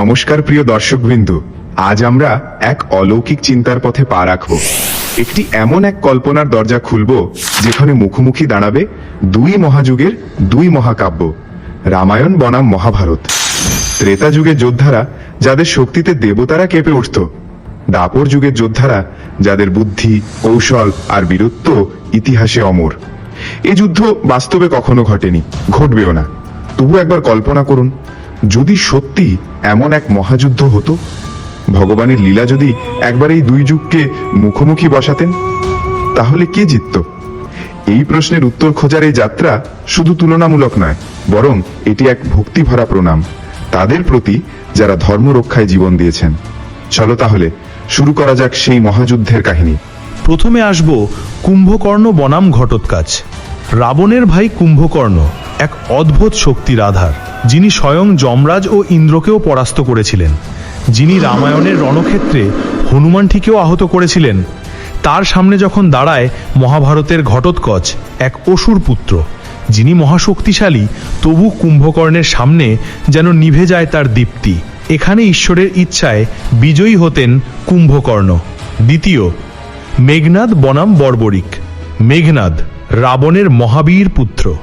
নমস্কার প্রিয় দর্শকবৃন্দ, আজ আমরা এক অলৌকিক চিন্তার পথে পা রাখব। একটি এমন এক কল্পনার দরজা খুলব, যেখানে মুখোমুখি দাঁড়াবে দুই মহাযুগের দুই মহাকাব্য, রামায়ণ বনাম মহাভারত। ত্রেতা যুগের যোদ্ধারা যাদের শক্তিতে দেবতারা কেঁপে উঠত, দাপর যুগের যোদ্ধারা যাদের বুদ্ধি, কৌশল আর বীরত্ব ইতিহাসে অমর। এ যুদ্ধ বাস্তবে কখনো ঘটেনি, ঘটবেও না। তবু একবার কল্পনা করুন যদি সত্যি এমন এক মহাযুদ্ধ হতো? ভগবানের লীলা যদি একবার এই দুই যুগকে মুখোমুখি বসাতেন, তাহলে কে জিতত? এই প্রশ্নের উত্তর খোঁজার এই যাত্রা শুধু তুলনামূলক নয়, বরং এটি এক ভক্তিভরা প্রণাম। তাদের প্রতি যারা ধর্ম রক্ষায় জীবন দিয়েছেন। চলো তাহলে, শুরু করা যাক সেই মহাযুদ্ধের কাহিনী। প্রথমে আসব কুম্ভকর্ণ বনাম ঘটোৎকাচ। রাবণের ভাই কুম্ভকর্ণ, এক অদ্ভুত শক্তির আধার। যিনি স্বয়ং যমরাজ ও ইন্দ্রকেও পরাস্ত করেছিলেন। যিনি রামায়ণের রণক্ষেত্রে হনুমানটিকেও আহত করেছিলেন। তার সামনে যখন দাঁড়ায় মহাভারতের ঘটোৎকচ এক অসুর পুত্র, যিনি মহাশক্তিশালী, তবু কুম্ভকর্ণের সামনে যেন নিভে যায় তার দীপ্তি। এখানে ঈশ্বরের ইচ্ছায় বিজয়ী হতেন কুম্ভকর্ণ। দ্বিতীয়, মেঘনাদ বনাম বর্বরিক। মেঘনাদ রাবণের মহাবীর পুত্র।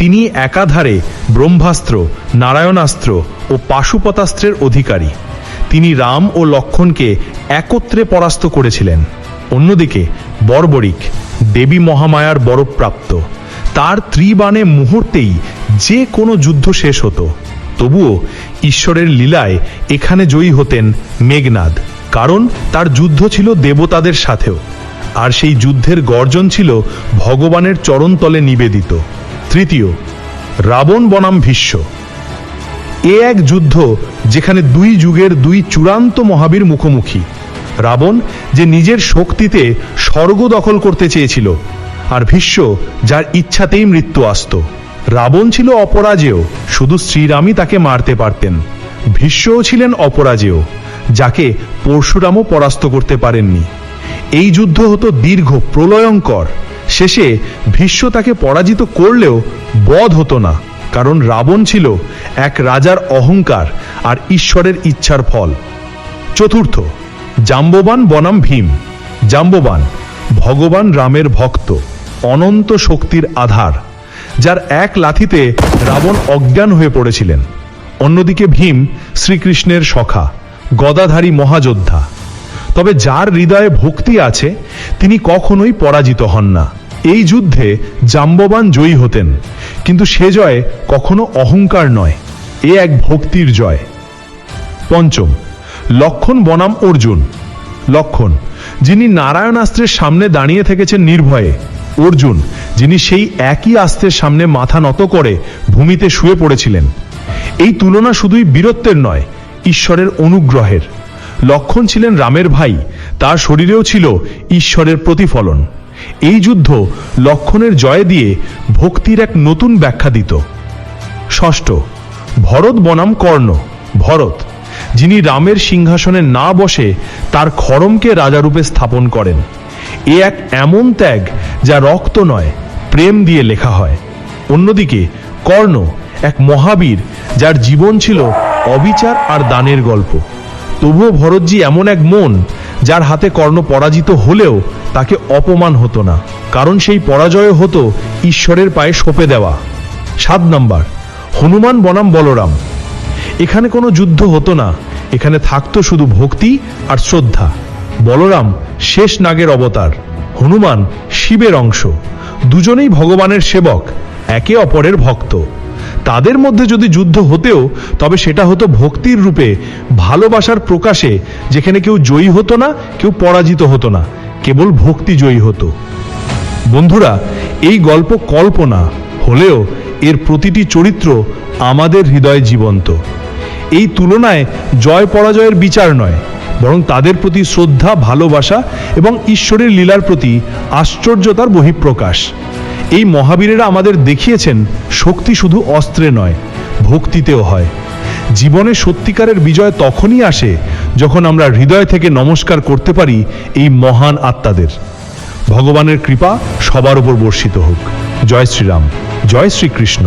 তিনি একাধারে ব্রহ্মাস্ত্র, নারায়ণাস্ত্র ও পাশুপতাস্ত্রের অধিকারী। তিনি রাম ও লক্ষণকে একত্রে পরাস্ত করেছিলেন। অন্যদিকে বর্বরিক, দেবী মহামায়ার বরপ্রাপ্ত। তার ত্রিবাণে মুহূর্তেই যে কোনো যুদ্ধ শেষ হতো। তবুও ঈশ্বরের লীলায় এখানে জয়ী হতেন মেঘনাদ, কারণ তার যুদ্ধ ছিল দেবতাদের সাথেও। আর সেই যুদ্ধের গর্জন ছিল ভগবানের চরণতলে নিবেদিত। তৃতীয়, রাবণ বনাম ভীষ্ম। এ এক যুদ্ধ যেখানে দুই যুগের দুই চূড়ান্ত মহাবীর মুখোমুখি। রাবণ যে নিজের শক্তিতে স্বর্গ দখল করতে চেয়েছিল, আর ভীষ্ম যার ইচ্ছাতেই মৃত্যু আসত। রাবণ ছিল অপরাজেয়, শুধু শ্রীরামই তাকে মারতে পারতেন। ভীষ্মও ছিলেন অপরাজেয়, যাকে পরশুরামও পরাস্ত করতে পারেননি। এই যুদ্ধ হতো দীর্ঘ, প্রলয়ঙ্কর। শেষে ভীষ্ম তাকে পরাজিত করলেও বধ হতো না, কারণ রাবণ ছিল এক রাজার অহংকার আর ঈশ্বরের ইচ্ছার ফল। চতুর্থ, জাম্ববান বনাম ভীম। জাম্ববান, ভগবান রামের ভক্ত, অনন্ত শক্তির আধার, যার এক লাথিতে রাবণ অজ্ঞান হয়ে পড়েছিলেন। অন্যদিকে ভীম শ্রীকৃষ্ণের সখা, গদাধারী মহাযোদ্ধা। তবে যার হৃদয়ে ভক্তি আছে, তিনি কখনোই পরাজিত হন না। এই যুদ্ধে জাম্ববান জয়ী হতেন, কিন্তু সে জয় কখনো অহংকার নয়, এ এক ভক্তির জয়। পঞ্চম, লক্ষণ বনাম অর্জুন। লক্ষণ, যিনি নারায়ণাস্ত্রের সামনে দাঁড়িয়ে থেকেছেন নির্ভয়ে। অর্জুন, যিনি সেই একই আস্ত্রের সামনে মাথা নত করে ভূমিতে শুয়ে পড়েছিলেন। এই তুলনা শুধুই বীরত্বের নয়, ঈশ্বরের অনুগ্রহের। লক্ষণ ছিলেন রামের ভাই, তার শরীরেও ছিল ঈশ্বরের প্রতিফলন। এই যুদ্ধ লক্ষণের জয় দিয়ে ভক্তির এক নতুন ব্যাখ্যা দিত। ষষ্ঠ, ভরত বনাম কর্ণ, ভরত, যিনি রামের সিংহাসনে না বসে তার খড়মকে রাজারূপে স্থাপন করেন। এ এক এমন ত্যাগ যা রক্ত নয়, প্রেম দিয়ে লেখা হয়। অন্যদিকে, কর্ণ এক মহাবীর যার জীবন ছিল অবিচার আর দানের গল্প। তবুও ভরতজি এমন এক মন, যার হাতে কর্ণ পরাজিত হলেও তাকে অপমান হতো না। কারণ সেই পরাজয় হতো ঈশ্বরের পায়ে সঁপে দেওয়া। সাত নম্বর, হনুমান বনাম বলরাম। এখানে কোনো যুদ্ধ হতো না, এখানে থাকতো শুধু ভক্তি আর শ্রদ্ধা। বলরাম শেষ নাগের অবতার, হনুমান শিবের অংশ। দুজনেই ভগবানের সেবক, একে অপরের ভক্ত। তাদের মধ্যে যদি যুদ্ধ হতেও, তবে সেটা হতো ভক্তির রূপে, ভালোবাসার প্রকাশে, যেখানে কেউ জয়ী হতো না, কেউ পরাজিত হতো না, কেবল ভক্তি জয়ী হতো। বন্ধুরা, এই গল্প কল্পনা হলেও এর প্রতিটি চরিত্র আমাদের হৃদয়ে জীবন্ত। এই তুলনায় জয় পরাজয়ের বিচার নয়, বরং তাদের প্রতি শ্রদ্ধা, ভালোবাসা এবং ঈশ্বরের লীলার প্রতি আশ্চর্যতার বহিঃপ্রকাশ। এই মহাবীরেরা আমাদের দেখিয়েছেন, শক্তি শুধু অস্ত্রে নয়, ভক্তিতেও হয়। জীবনে সত্যিকারের বিজয় তখনই আসে যখন আমরা হৃদয় থেকে নমস্কার করতে পারি এই মহান আত্মাদের। ভগবানের কৃপা সবার উপর বর্ষিত হোক। জয় শ্রীরাম, জয় শ্রীকৃষ্ণ।